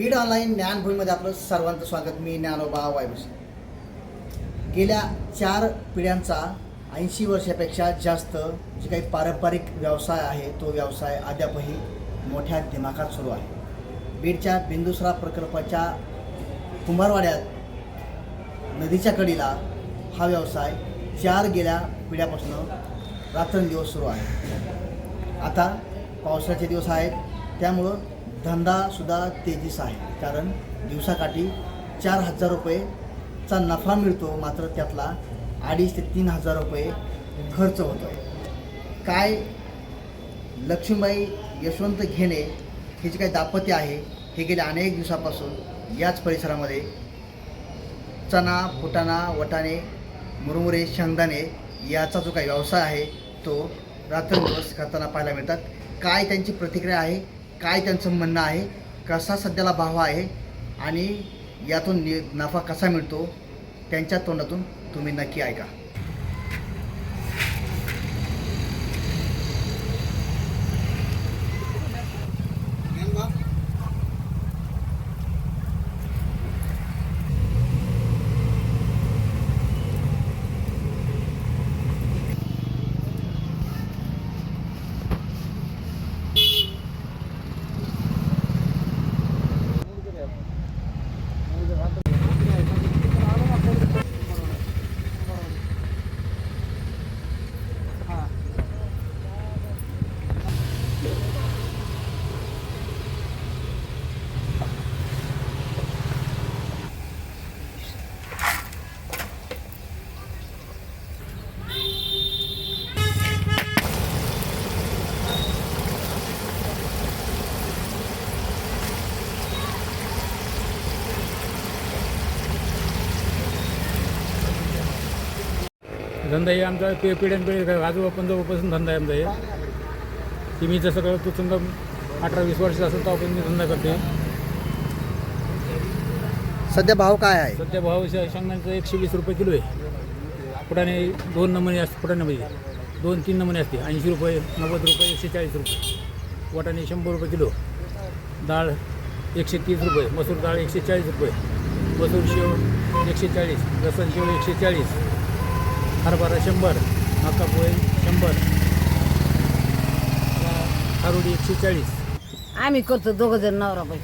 Beed online ज्ञानभूमीमध्ये आपलं सर्वांचं स्वागत. मी ज्ञानोबा वायभूषण गेल्या चार पिढ्यांचा ऐंशी वर्षापेक्षा जास्त जे काही पारंपरिक व्यवसाय आहे तो व्यवसाय अद्यापही मोठ्या दिमाखात सुरू आहे. बीडच्या बिंदुसरा प्रकल्पाच्या कुंभारवाड्यात नदीच्या कडीला हा व्यवसाय चार गेल्या पिढ्यापासून रात्रंदिवस सुरू आहे. आता पावसाचे दिवस आहेत त्यामुळं धंदासुद्धा तेजीस आहे. कारण दिवसाकाठी चार हजार रुपयेचा नफा मिळतो मात्र त्यातला अडीच ते तीन हजार रुपये खर्च होतो काय लक्ष्मीबाई यशवंत घेणे हे जे काही दाम्पत्य आहे हे गेल्या अनेक दिवसापासून याच परिसरामध्ये चणा फुटाणा वटाणे मुरमुरे शेंगदाणे याचा जो काही व्यवसाय आहे तो रात्रदिवस करताना पाहायला मिळतात. काय त्यांची प्रतिक्रिया आहे काय त्यांचं म्हणणं आहे कसा सध्याला भाव आहे आणि यातून नि नफा कसा मिळतो त्यांच्या तोंडातून तुम्ही नक्की ऐका. धंदा आहे आमचा पे पिढ्यानपिढी आजोबा पंजोबापासून धंदा आहे आमचा हे. की मी जसं करतो समजा अठरा वीस वर्ष असेल तेव्हापासून मी धंदा करते सध्या भाव काय आहे? सध्या भाव शेंगदाण्याचा एकशे वीस रुपये किलो आहे. फुटाणे दोन नमुने असते फुटाण्यामध्ये दोन तीन नमुने असते. ऐंशी रुपये नव्वद रुपये एकशे चाळीस रुपये. वाटाणे शंभर रुपये किलो. डाळ एकशे तीस रुपये मसूर डाळ एकशे चाळीस रुपये. मसूर शेव एकशे चाळीस लसण शेव एकशे चाळीस. हरभरा शंभर मका पोहे शंभर खारुडी एकशे चाळीस. आम्ही करतो दोघं जण नवरा बाई